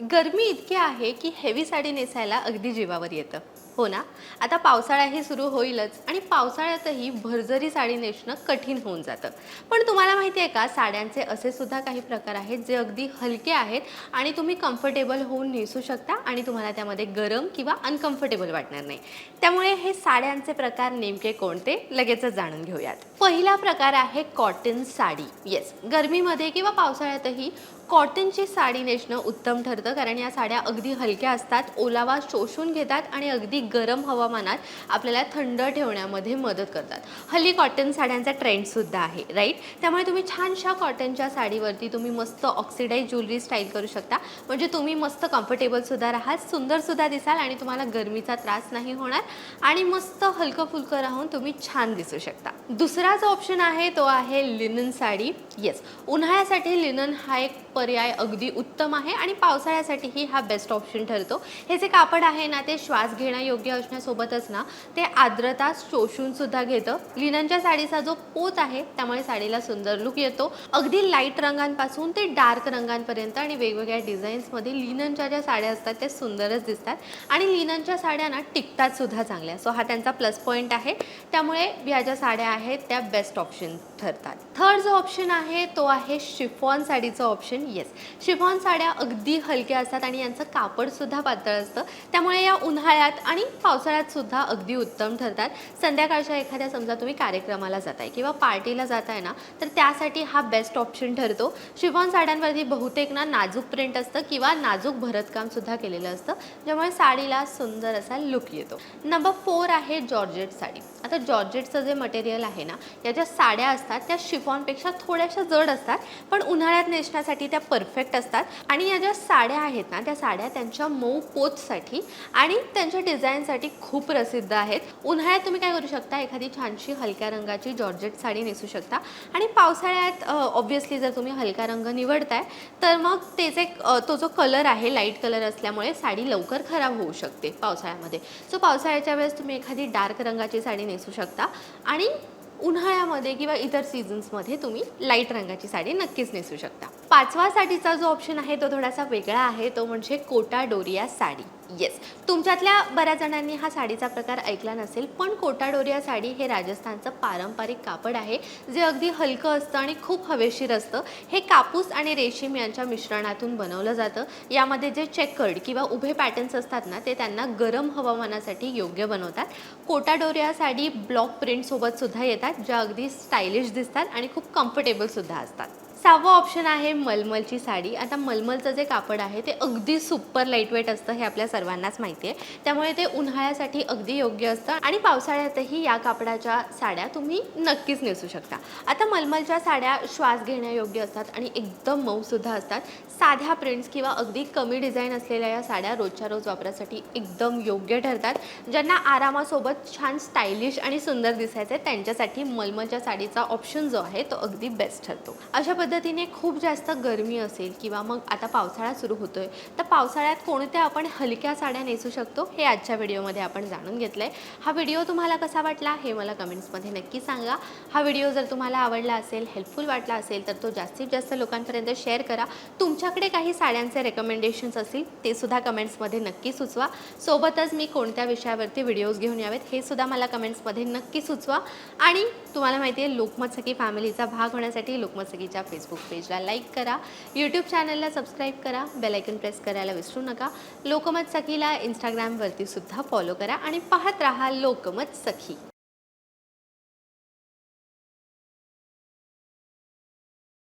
गरमी इतकी आहे की हेवी साडी नेसायला अगदी जीवावर येतं. हो ना? आता पावसाळाही सुरू होईलच आणि पावसाळ्यातही भरजरी साडी नेसणं कठीण होऊन जातं. पण तुम्हाला माहिती आहे का साड्यांचे असे सुद्धा काही प्रकार आहेत जे अगदी हलके आहेत आणि तुम्ही कम्फर्टेबल होऊन नेसू शकता आणि तुम्हाला त्यामध्ये गरम किंवा अनकम्फर्टेबल वाटणार नाही. त्यामुळे हे साड्यांचे प्रकार नेमके कोणते लगेचच जाणून घेऊयात. पहिला प्रकार आहे कॉटन साडी. येस गरमीमध्ये किंवा पावसाळ्यातही कॉटनची साडी नेसणं उत्तम ठरतं कारण या साड्या अगदी हलक्या असतात ओलावा शोषून घेतात आणि अगदी गरम हवामानात आपल्याला थंड ठेवण्यामध्ये मदत करतात. हल्ली कॉटन साड्यांचा ट्रेंडसुद्धा आहे राईट त्यामुळे तुम्ही छानशा कॉटनच्या साडीवरती तुम्ही मस्त ऑक्सिडाईज ज्वेलरी स्टाईल करू शकता. म्हणजे तुम्ही मस्त कम्फर्टेबलसुद्धा राहाल सुंदरसुद्धा दिसाल आणि तुम्हाला गरमीचा त्रास नाही होणार आणि मस्त हलकं फुलकं राहून तुम्ही छान दिसू शकता. दुसरा जो ऑप्शन आहे तो आहे लिनन साडी. येस उन्हाळ्यासाठी लिनन हा एक पर्याय अगदी उत्तम आहे आणि पावसाळ्यासाठीही हा बेस्ट ऑप्शन ठरतो. हे जे कापड आहे ना ते श्वास घेण्यायोग्य असण्यासोबतच ना ते आर्द्रता शोषून सुद्धा घेतं. लिननच्या साडीचा जो पोत आहे त्यामुळे साडीला सुंदर लुक येतो. अगदी लाइट रंगांपासून ते डार्क रंगांपर्यंत आणि वेगवेगळ्या डिझाईन्समध्ये लिननच्या ज्या साड्या असतात त्या सुंदरच दिसतात. आणि लिननच्या साड्या ना टिकतात सुद्धा चांगल्या. सो हा त्यांचा प्लस पॉईंट आहे. त्यामुळे ह्या ज्या साड्या आहेत त्या बेस्ट ऑप्शन ठरतात. थर्ड जो ऑप्शन आहे तो आहे शिफॉन साडीचं ऑप्शन येस शिफॉन साड्या अगदी हलक्या असतात आणि यांचं कापडसुद्धा पातळ असतं. त्यामुळे या उन्हाळ्यात आणि पावसाळ्यातसुद्धा अगदी उत्तम ठरतात. संध्याकाळच्या एखाद्या समजा तुम्ही कार्यक्रमाला जाताय किंवा पार्टीला जाताय ना तर त्यासाठी हा बेस्ट ऑप्शन ठरतो. शिफॉन साड्यांवरती बहुतेक ना नाजूक प्रिंट असतं किंवा नाजूक भरतकामसुद्धा केलेलं असतं ज्यामुळे साडीला सुंदर असा लुक येतो. नंबर फोर आहे जॉर्जेट साडी. आता जॉर्जेटचं जे मटेरियल आहे ना या ज्या साड्या असतात त्या शिफॉनपेक्षा थोड्याशा जड असतात पण उन्हाळ्यात नेसण्यासाठी त्या परफेक्ट असतात. आणि या ज्या साड्या आहेत ना त्या साड्या त्यांच्या मऊ पोचसाठी आणि त्यांच्या डिझाईनसाठी खूप प्रसिद्ध आहेत. उन्हाळ्यात तुम्ही काय करू शकता एखादी छानशी हलक्या रंगाची जॉर्जेट साडी नेसू शकता. आणि पावसाळ्यात ऑब्व्हियसली जर तुम्ही हलका रंग निवडताय तर मग त्याचे जे तो जो कलर आहे लाइट कलर असल्यामुळे साडी लवकर खराब होऊ शकते पावसाळ्यामध्ये. सो पावसाळ्याच्या वेळेस तुम्ही एखादी डार्क रंगाची साडी नेसू शकता. आणि उन्हाळ्यामध्ये किंवा इतर सीझन्समध्ये तुम्ही लाइट रंगाची साडी नक्कीच नेसू शकता. पाचवा साडीचा जो ऑप्शन आहे तो थोडासा वेगळा आहे. तो म्हणजे कोटा डोरिया साडी. येस तुमच्यातल्या बऱ्याच जणांनी हा साडीचा प्रकार ऐकला नसेल पण कोटा डोरिया साडी हे राजस्थानचं पारंपरिक कापड आहे जे अगदी हलकं असतं आणि खूप हवेशीर असतं. हे कापूस आणि रेशीम यांच्या मिश्रणातून बनवलं जातं. यामध्ये जे चेकर्ड किंवा उभे पॅटर्न्स असतात ना ते त्यांना गरम हवामानासाठी योग्य बनवतात. कोटा डोरिया साडी ब्लॉक प्रिंटसोबतसुद्धा येतात ज्या अगदी स्टायलिश दिसतात आणि खूप कम्फर्टेबलसुद्धा असतात. सहावं ऑप्शन आहे मलमलची साडी. आता मलमलचं जे कापड आहे ते अगदी सुपर लाईटवेट असतं हे आपल्या सर्वांनाच माहिती आहे. त्यामुळे ते उन्हाळ्यासाठी अगदी योग्य असतं आणि पावसाळ्यातही या कापडाच्या साड्या तुम्ही नक्कीच नेसू शकता. आता मलमलच्या साड्या श्वास घेण्यायोग्य असतात आणि एकदम मऊसुद्धा असतात. साध्या प्रिंट्स किंवा अगदी कमी डिझाईन असलेल्या या साड्या रोजच्या रोज वापरासाठी एकदम योग्य ठरतात. ज्यांना आरामासोबत छान स्टायलिश आणि सुंदर दिसायचं आहे त्यांच्यासाठी मलमलच्या साडीचा ऑप्शन जो आहे तो अगदी बेस्ट ठरतो. अशा पद्धतीने पद्धतीने खूप जास्त गरमी असेल किंवा मग आता पावसाळा सुरू होतोय तर पावसाळ्यात कोणत्या आपण हलक्या साड्या नेसू शकतो हे आजच्या व्हिडिओमध्ये आपण जाणून घेतलं आहे हा व्हिडिओ तुम्हाला कसा वाटला हे मला कमेंट्समध्ये नक्की सांगा. हा व्हिडिओ जर तुम्हाला आवडला असेल हेल्पफुल वाटला असेल तर तो जास्तीत जास्त लोकांपर्यंत शेअर करा. तुमच्याकडे काही साड्यांचे रेकमेंडेशन्स असतील ते सुद्धा कमेंट्समध्ये नक्की सुचवा. सोबतच मी कोणत्या विषयावरती व्हिडिओज घेऊन यावेत हे सुद्धा मला कमेंट्समध्ये नक्की सुचवा. आणि तुम्हाला माहिती आहे लोकमत सखी फॅमिलीचा भाग होण्यासाठी लोकमत सखीच्या फेसबुक पेजला लाईक करा. यूट्यूब चॅनलला सबस्क्राईब करा. बेलायकन प्रेस करायला विसरू नका. लोकमत सखीला इंस्टाग्रामवरती सुद्धा फॉलो करा आणि पाहत राहा लोकमत सखी.